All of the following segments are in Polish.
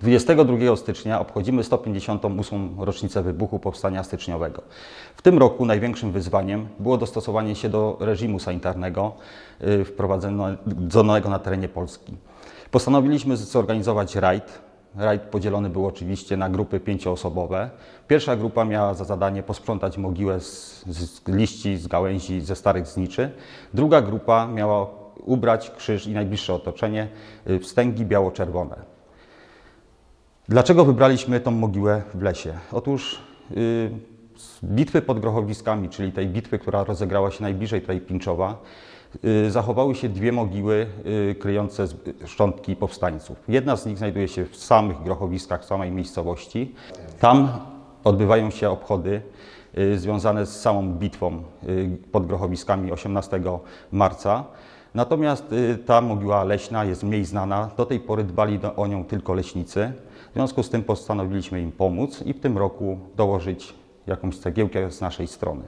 22 stycznia obchodzimy 158. rocznicę wybuchu Powstania Styczniowego. W tym roku największym wyzwaniem było dostosowanie się do reżimu sanitarnego y, wprowadzonego na terenie Polski. Postanowiliśmy zorganizować rajd. Rajd podzielony był oczywiście na grupy pięcioosobowe. Pierwsza grupa miała za zadanie posprzątać mogiłę z, z liści, z gałęzi, ze starych zniczy. Druga grupa miała ubrać krzyż i najbliższe otoczenie y, w stęgi biało-czerwone. Dlaczego wybraliśmy tą mogiłę w lesie? Otóż y, z bitwy pod Grochowiskami, czyli tej bitwy, która rozegrała się najbliżej tej Pinczowa, y, zachowały się dwie mogiły y, kryjące szczątki powstańców. Jedna z nich znajduje się w samych Grochowiskach, w samej miejscowości. Tam odbywają się obchody y, związane z samą bitwą y, pod Grochowiskami 18 marca. Natomiast y, ta mogiła leśna jest mniej znana. Do tej pory dbali o nią tylko leśnicy. W związku z tym postanowiliśmy im pomóc i w tym roku dołożyć jakąś cegiełkę z naszej strony.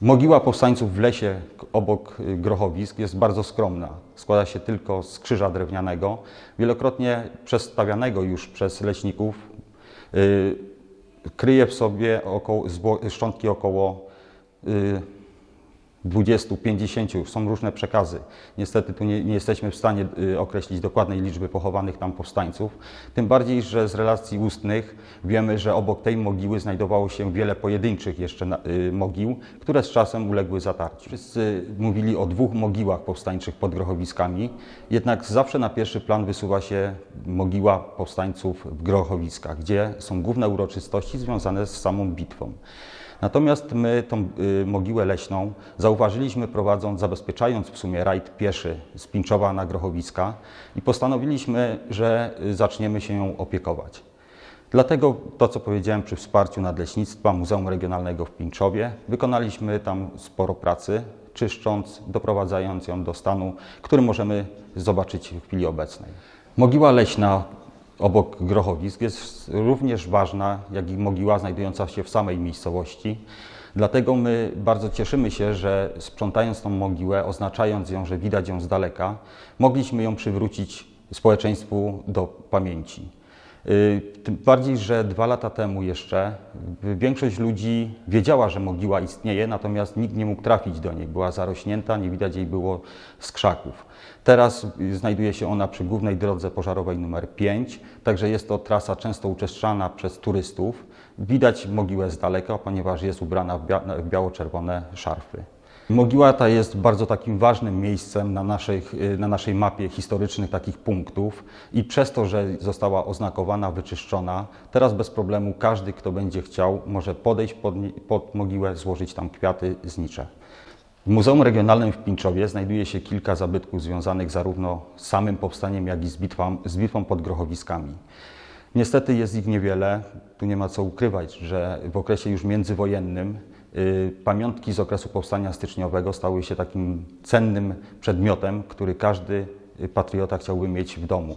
Mogiła powstańców w lesie obok y, Grochowisk jest bardzo skromna. Składa się tylko z krzyża drewnianego, wielokrotnie przestawianego już przez leśników. Y, kryje w sobie około, szczątki około 20, 50, są różne przekazy. Niestety tu nie, nie jesteśmy w stanie y, określić dokładnej liczby pochowanych tam powstańców. Tym bardziej, że z relacji ustnych wiemy, że obok tej mogiły znajdowało się wiele pojedynczych jeszcze y, mogił, które z czasem uległy zatarciu. Wszyscy mówili o dwóch mogiłach powstańczych pod Grochowiskami, jednak zawsze na pierwszy plan wysuwa się mogiła powstańców w Grochowiskach, gdzie są główne uroczystości związane z samą bitwą. Natomiast my tą y, mogiłę leśną zauważyliśmy prowadząc, zabezpieczając w sumie rajd pieszy z Pinczowa na Grochowiska i postanowiliśmy, że y, zaczniemy się ją opiekować. Dlatego to, co powiedziałem przy wsparciu Nadleśnictwa Muzeum Regionalnego w Pinczowie, wykonaliśmy tam sporo pracy, czyszcząc, doprowadzając ją do stanu, który możemy zobaczyć w chwili obecnej. Mogiła leśna obok Grochowisk jest również ważna, jak i mogiła znajdująca się w samej miejscowości. Dlatego my bardzo cieszymy się, że sprzątając tą mogiłę, oznaczając ją, że widać ją z daleka, mogliśmy ją przywrócić społeczeństwu do pamięci. Y, Tym bardziej, że dwa lata temu jeszcze większość ludzi wiedziała, że mogiła istnieje, natomiast nikt nie mógł trafić do niej. Była zarośnięta, nie widać jej było z krzaków. Teraz znajduje się ona przy głównej drodze pożarowej numer 5, także jest to trasa często uczęszczana przez turystów. Widać mogiłę z daleka, ponieważ jest ubrana w biało-czerwone szarfy. Mogiła ta jest bardzo takim ważnym miejscem na naszej, na naszej mapie historycznych takich punktów i przez to, że została oznakowana, wyczyszczona, teraz bez problemu każdy, kto będzie chciał, może podejść pod, pod mogiłę, złożyć tam kwiaty, znicze. W Muzeum Regionalnym w Pinczowie znajduje się kilka zabytków związanych zarówno z samym powstaniem, jak i z bitwą, z bitwą pod Grochowiskami. Niestety jest ich niewiele. Tu nie ma co ukrywać, że w okresie już międzywojennym y, pamiątki z okresu powstania styczniowego stały się takim cennym przedmiotem, który każdy y, patriota chciałby mieć w domu.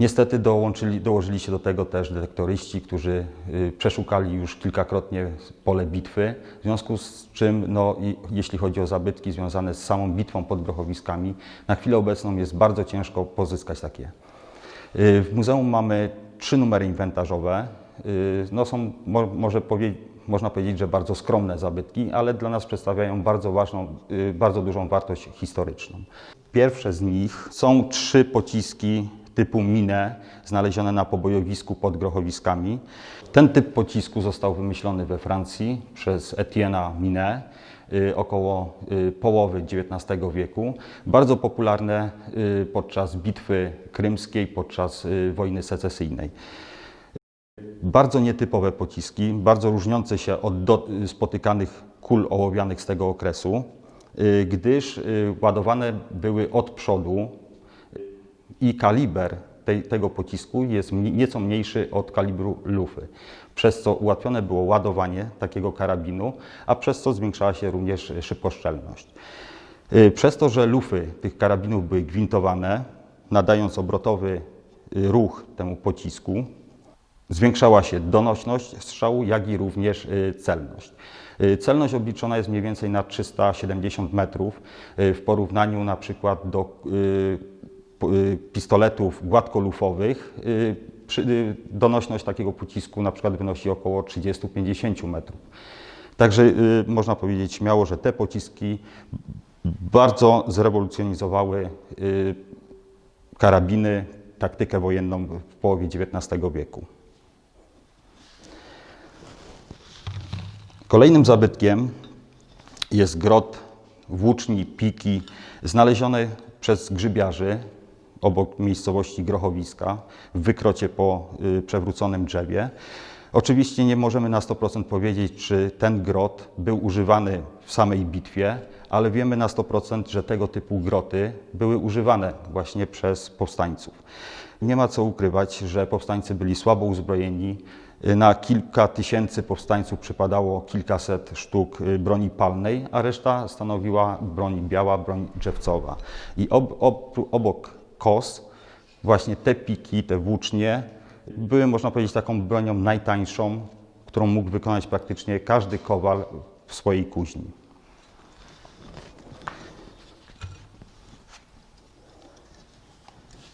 Niestety dołączyli, dołożyli się do tego też detektoryści, którzy y, przeszukali już kilkakrotnie pole bitwy, w związku z czym, no, jeśli chodzi o zabytki związane z samą bitwą pod Grochowiskami, na chwilę obecną jest bardzo ciężko pozyskać takie. Y, W muzeum mamy trzy numery inwentarzowe. Y, No są, mo, może powie, można powiedzieć, że bardzo skromne zabytki, ale dla nas przedstawiają bardzo ważną, y, bardzo dużą wartość historyczną. Pierwsze z nich są trzy pociski typu Mine, znalezione na pobojowisku pod Grochowiskami. Ten typ pocisku został wymyślony we Francji przez Etienne'a Mine y, około y, połowy XIX wieku. Bardzo popularne podczas bitwy krymskiej, podczas wojny secesyjnej. Bardzo nietypowe pociski, bardzo różniące się od do, spotykanych kul ołowianych z tego okresu, y, gdyż y, ładowane były od przodu i kaliber tej, tego pocisku jest nieco mniejszy od kalibru lufy, przez co ułatwione było ładowanie takiego karabinu, a przez co zwiększała się również szybkoszczelność. Y, Przez to, że lufy tych karabinów były gwintowane, nadając obrotowy ruch temu pocisku, Zwiększała się donośność strzału, jak i również y, celność. Y, Celność obliczona jest mniej więcej na 370 metrów y, w porównaniu na przykład do pistoletów gładkolufowych. donośność takiego pocisku na przykład wynosi około 30-50 metrów. Także można powiedzieć śmiało, że te pociski bardzo zrewolucjonizowały karabiny, taktykę wojenną w połowie XIX wieku. Kolejnym zabytkiem jest grot włóczni Piki, znaleziony przez grzybiarzy obok miejscowości Grochowiska w wykrocie po y, przewróconym drzewie. Oczywiście nie możemy na 100% powiedzieć, czy ten grot był używany w samej bitwie, ale wiemy na 100%, że tego typu groty były używane właśnie przez powstańców. Nie ma co ukrywać, że powstańcy byli słabo uzbrojeni. Na kilka tysięcy powstańców przypadało kilkaset sztuk y, broni palnej, a reszta stanowiła broń biała, broń drzewcowa. I ob, ob, obok kos właśnie te piki, te włócznie były, można powiedzieć, taką bronią najtańszą, którą mógł wykonać praktycznie każdy kowal w swojej kuźni.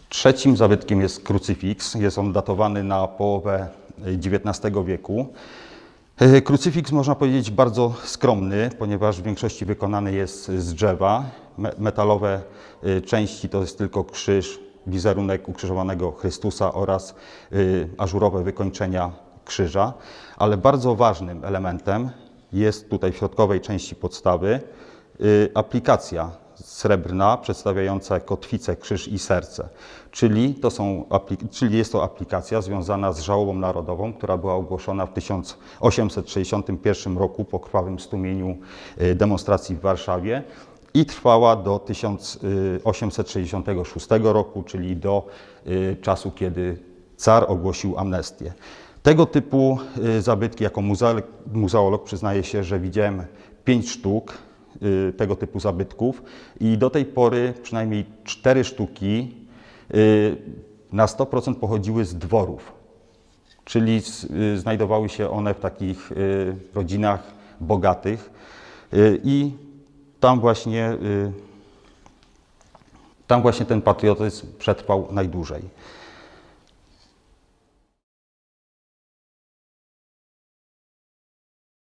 Trzecim zabytkiem jest krucyfiks. Jest on datowany na połowę XIX wieku. E, Krucyfiks można powiedzieć bardzo skromny, ponieważ w większości wykonany jest z drzewa. Me- Metalowe e, części to jest tylko krzyż, wizerunek ukrzyżowanego Chrystusa oraz e, ażurowe wykończenia krzyża. Ale bardzo ważnym elementem jest tutaj w środkowej części podstawy aplikacja srebrna przedstawiająca kotwicę, krzyż i serce. Czyli, to są, czyli jest to aplikacja związana z żałobą narodową, która była ogłoszona w 1861 roku po krwawym stłumieniu y, demonstracji w Warszawie i trwała do 1866 roku, czyli do y, czasu, kiedy car ogłosił amnestię. Tego typu y, zabytki, jako muzeolog, przyznaję się, że widziałem pięć sztuk y, tego typu zabytków. I do tej pory przynajmniej cztery sztuki y, na 100% pochodziły z dworów, czyli y, znajdowały się one w takich y, rodzinach bogatych. Y, i tam właśnie, y, tam właśnie ten patriotyzm przetrwał najdłużej.